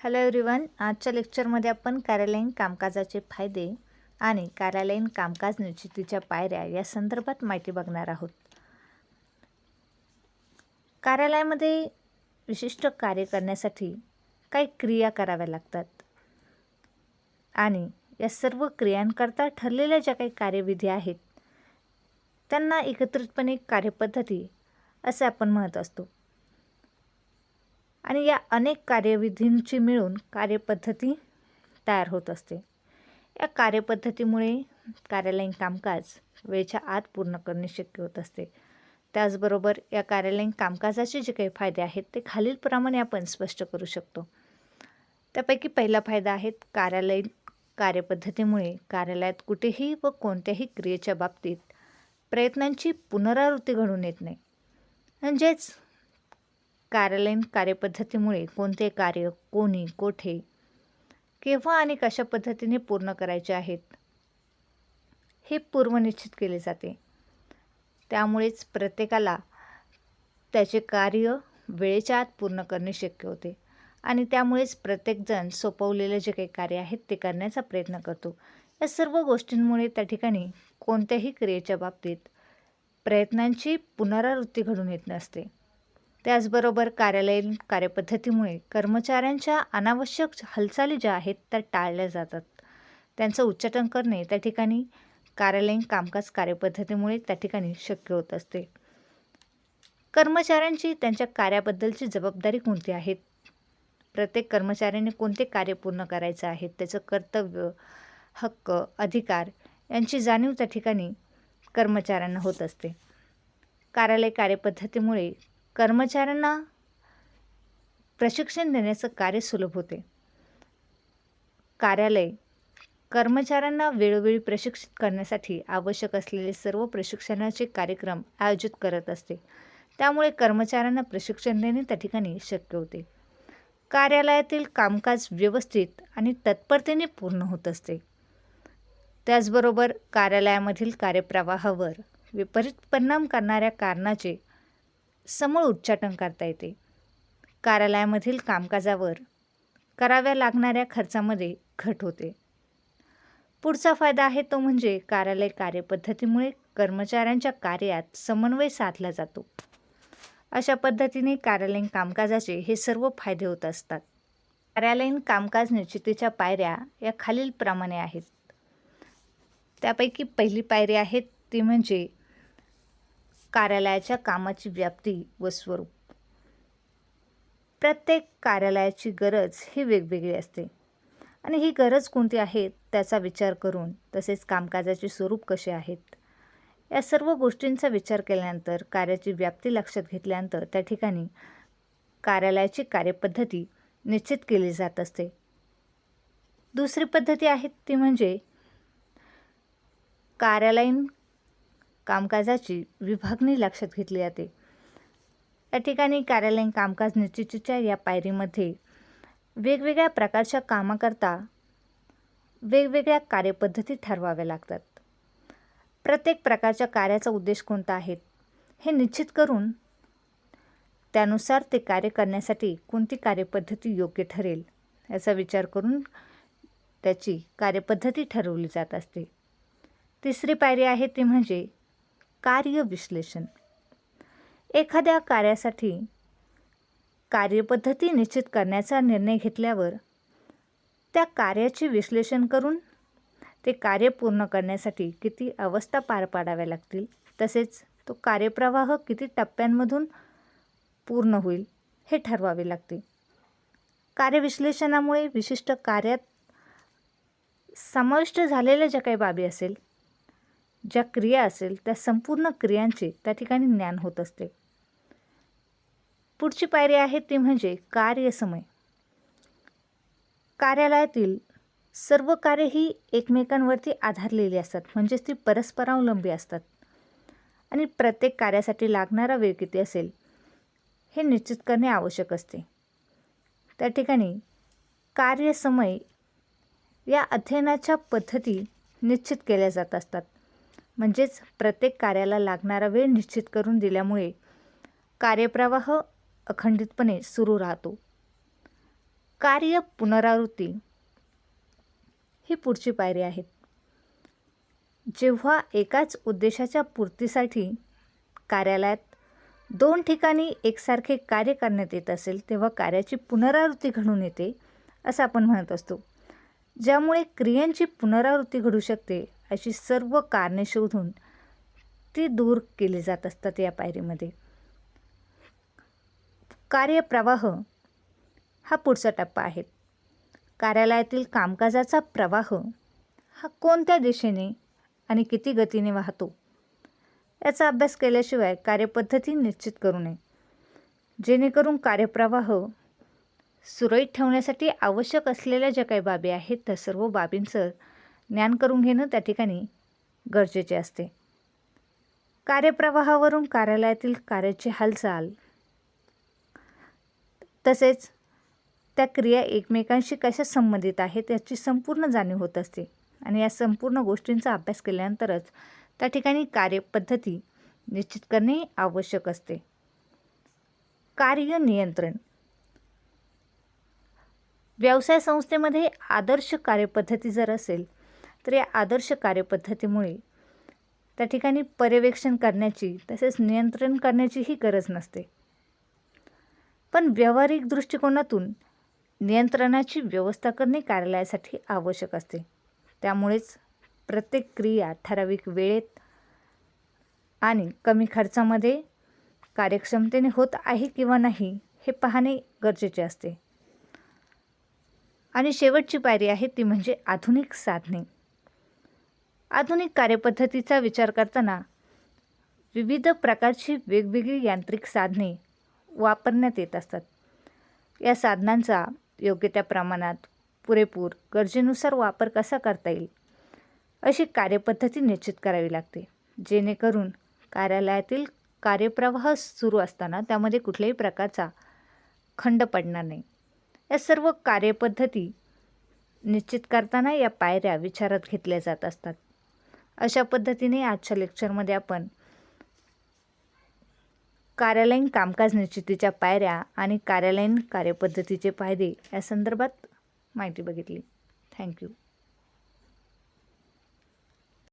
Hello everyone आजच्या लेक्चरमध्ये आपण कार्यालयीन कामकाजाचे फायदे आणि कार्यालयीन कामकाज निश्चितीच्या पायऱ्या या संदर्भात माहिती बघणार आहोत. कार्यालयामध्ये विशिष्ट कार्य करण्यासाठी काही क्रिया कराव्या लागतात. आणि या सर्व क्रियांकरता ठरलेल्या ज्या काही कार्यविधी आहेत त्यांना एकत्रितपणे कार्यपद्धती असे आपण म्हणत असतो. आणि या अनेक कार्यविधींची मिळून कार्यपद्धती तयार होत असते. या कार्यपद्धतीमुळे कार्यालयीन कामकाज वेळेच्या आत पूर्ण करणे शक्य होत असते. त्याचबरोबर या कार्यालयीन कामकाजाचे जे काही फायदे आहेत ते खालीलप्रमाणे आपण स्पष्ट करू शकतो. त्यापैकी पहिला फायदा आहे कार्यालयीन कार्यपद्धतीमुळे कार्यालयात कुठेही व कोणत्याही क्रियेच्या बाबतीत प्रयत्नांची पुनरावृत्ती घडून येत नाही. म्हणजेच कार्यालयीन कार्यपद्धतीमुळे कोणते कार्य कोणी कोठे केव्हा आणि कशा पद्धतीने पूर्ण करायचे आहेत? हे पूर्वनिश्चित केले जाते. त्यामुळेच प्रत्येकाला त्याचे कार्य वेळेच्या आत पूर्ण करणे शक्य होते आणि त्यामुळेच प्रत्येकजण सोपवलेले जे काही कार्य आहेत ते करण्याचा प्रयत्न करतो. या सर्व गोष्टींमुळे त्या ठिकाणी कोणत्याही क्रियेच्या बाबतीत प्रयत्नांची पुनरावृत्ती घडून येत नसते. त्याचबरोबर कार्यालयीन कार्यपद्धतीमुळे कर्मचाऱ्यांच्या अनावश्यक हालचाली ज्या आहेत त्या टाळल्या जातात. त्यांचं उच्चाटन करणे त्या ठिकाणी कार्यालयीन कामकाज कार्यपद्धतीमुळे त्या ठिकाणी शक्य होत असते. कर्मचाऱ्यांची त्यांच्या कार्याबद्दलची जबाबदारी कोणती आहेत प्रत्येक कर्मचाऱ्याने कोणते कार्य पूर्ण करायचं आहे? त्याचं कर्तव्य हक्क अधिकार यांची जाणीव त्या ठिकाणी कर्मचाऱ्यांना होत असते. कार्यालय कार्यपद्धतीमुळे कर्मचाऱ्यांना प्रशिक्षण देण्याचं कार्य सुलभ होते. कार्यालय कर्मचाऱ्यांना वेळोवेळी प्रशिक्षित करण्यासाठी आवश्यक असलेले सर्व प्रशिक्षणाचे कार्यक्रम आयोजित करत असते. त्यामुळे कर्मचाऱ्यांना प्रशिक्षण देणे त्या ठिकाणी शक्य होते. कार्यालयातील कामकाज व्यवस्थित आणि तत्परतेने पूर्ण होत असते. त्याचबरोबर कार्यालयामधील कार्यप्रवाहावर विपरीत परिणाम करणाऱ्या कारणाचे समूळ उच्चाटन करता येते. कार्यालयामधील कामकाजावर कराव्या लागणाऱ्या खर्चामध्ये घट होते. पुढचा फायदा आहे तो म्हणजे कार्यालय कार्यपद्धतीमुळे कर्मचाऱ्यांच्या कार्यात समन्वय साधला जातो. अशा पद्धतीने कार्यालयीन कामकाजाचे हे सर्व फायदे होत असतात. कार्यालयीन कामकाज निश्चितीच्या पायऱ्या या खालीलप्रमाणे आहेत. त्यापैकी पहिली पायरी आहे ती म्हणजे कार्यालयाच्या कामाची व्याप्ती व स्वरूप. प्रत्येक कार्यालयाची गरज ही वेगवेगळी असते. आणि ही गरज कोणती आहे त्याचा विचार करून तसेच कामकाजाचे स्वरूप कसे आहेत? या सर्व गोष्टींचा विचार केल्यानंतर कार्याची व्याप्ती लक्षात घेतल्यानंतर त्या ठिकाणी कार्यालयाची कार्यपद्धती निश्चित केली जात असते. दुसरी पद्धती आहे ती म्हणजे कार्यालयीन कामकाजाची विभागणी लक्षात घेतली जाते. या ठिकाणी कार्यालयीन कामकाज निश्चितीच्या या पायरीमध्ये वेगवेगळ्या प्रकारच्या कामाकरता वेगवेगळ्या कार्यपद्धती ठरवाव्या लागतात. प्रत्येक प्रकारच्या कार्याचा उद्देश कोणता आहे हे निश्चित करून त्यानुसार ते कार्य करण्यासाठी कोणती कार्यपद्धती योग्य ठरेल याचा विचार करून त्याची कार्यपद्धती ठरवली जात असते. तिसरी पायरी आहे ती म्हणजे कार्यविश्लेषण एखाद्या कार्यासाठी कार्यपद्धती निश्चित करण्याचा निर्णय घेतल्यावर त्या कार्याचे विश्लेषण करून ते कार्य पूर्ण करण्यासाठी किती अवस्था पार पाडाव्या लागतील तसेच तो कार्यप्रवाह किती टप्प्यांमधून पूर्ण होईल हे ठरवावे लागते. कार्यविश्लेषणामुळे विशिष्ट कार्यात समाविष्ट झालेल्या ज्या काही बाबी असेल ज्या क्रिया असेल त्या संपूर्ण क्रियांचे त्या ठिकाणी ज्ञान होत असते. पुढची पायरी आहे ती म्हणजे कार्यसमय. कार्यालयातील सर्व कार्य ही एकमेकांवरती आधारलेली असतात म्हणजेच ती परस्परावलंबी असतात. आणि प्रत्येक कार्यासाठी लागणारा वेळ किती असेल हे निश्चित करणे आवश्यक असते. त्या ठिकाणी कार्यसमय या अध्ययनाच्या पद्धती निश्चित केल्या जात असतात. म्हणजेच प्रत्येक कार्याला लागणारा वेळ निश्चित करून दिल्यामुळे कार्यप्रवाह अखंडितपणे सुरू राहतो. कार्य पुनरावृत्ती ही पुढची पायरी आहे जेव्हा एकाच उद्देशाच्या पूर्तीसाठी कार्यालयात दोन ठिकाणी एकसारखे कार्य करण्यात येत असेल तेव्हा कार्याची पुनरावृत्ती घडून येते असं आपण म्हणत असतो. ज्यामुळे क्रियांची पुनरावृत्ती घडू शकते अशी सर्व कारणे शोधून ती दूर केली जात असतात या पायरीमध्ये. कार्यप्रवाह हा पुढचा टप्पा आहे. कार्यालयातील कामकाजाचा प्रवाह हा कोणत्या दिशेने आणि किती गतीने वाहतो? याचा अभ्यास केल्याशिवाय कार्यपद्धती निश्चित करू नये. जेणेकरून कार्यप्रवाह सुरळीत ठेवण्यासाठी आवश्यक असलेल्या ज्या काही बाबी आहेत त्या सर्व बाबींचं ज्ञान करून घेणं त्या ठिकाणी गरजेचे असते. कार्यप्रवाहावरून कार्यालयातील कार्याची हालचाल तसेच त्या क्रिया एकमेकांशी कशा संबंधित आहेत याची संपूर्ण जाणीव होत असते. आणि या संपूर्ण गोष्टींचा अभ्यास केल्यानंतरच त्या ठिकाणी कार्यपद्धती निश्चित करणे आवश्यक असते. कार्य नियंत्रण. व्यवसाय संस्थेमध्ये आदर्श कार्यपद्धती जर असेल तर या आदर्श कार्यपद्धतीमुळे त्या ठिकाणी पर्यवेक्षण करण्याची तसेच नियंत्रण करण्याचीही गरज नसते. पण व्यावहारिक दृष्टिकोनातून नियंत्रणाची व्यवस्था करणे कार्यालयासाठी आवश्यक असते. त्यामुळेच प्रत्येक क्रिया ठराविक वेळेत आणि कमी खर्चामध्ये कार्यक्षमतेने होत आहे किंवा नाही हे पाहणे गरजेचे असते. आणि शेवटची पायरी आहे ती म्हणजे आधुनिक साधने. आधुनिक कार्यपद्धतीचा विचार करताना विविध प्रकारची वेगवेगळी यांत्रिक साधने वापरण्यात येत असतात. या साधनांचा योग्य त्या प्रमाणात पुरेपूर गरजेनुसार वापर कसा करता येईल अशी कार्यपद्धती निश्चित करावी लागते. जेणेकरून कार्यालयातील कार्यप्रवाह सुरू असताना त्यामध्ये कुठल्याही प्रकारचा खंड पडणार नाही. या सर्व कार्यपद्धती निश्चित करताना या पायऱ्या विचारात घेतल्या जात असतात. अशा पद्धतीने आजच्या लेक्चरमध्ये आपण कार्यालयीन कामकाज निश्चितीच्या पायऱ्या आणि कार्यालयीन कार्यपद्धतीचे फायदे या संदर्भात माहिती बघितली. थँक्यू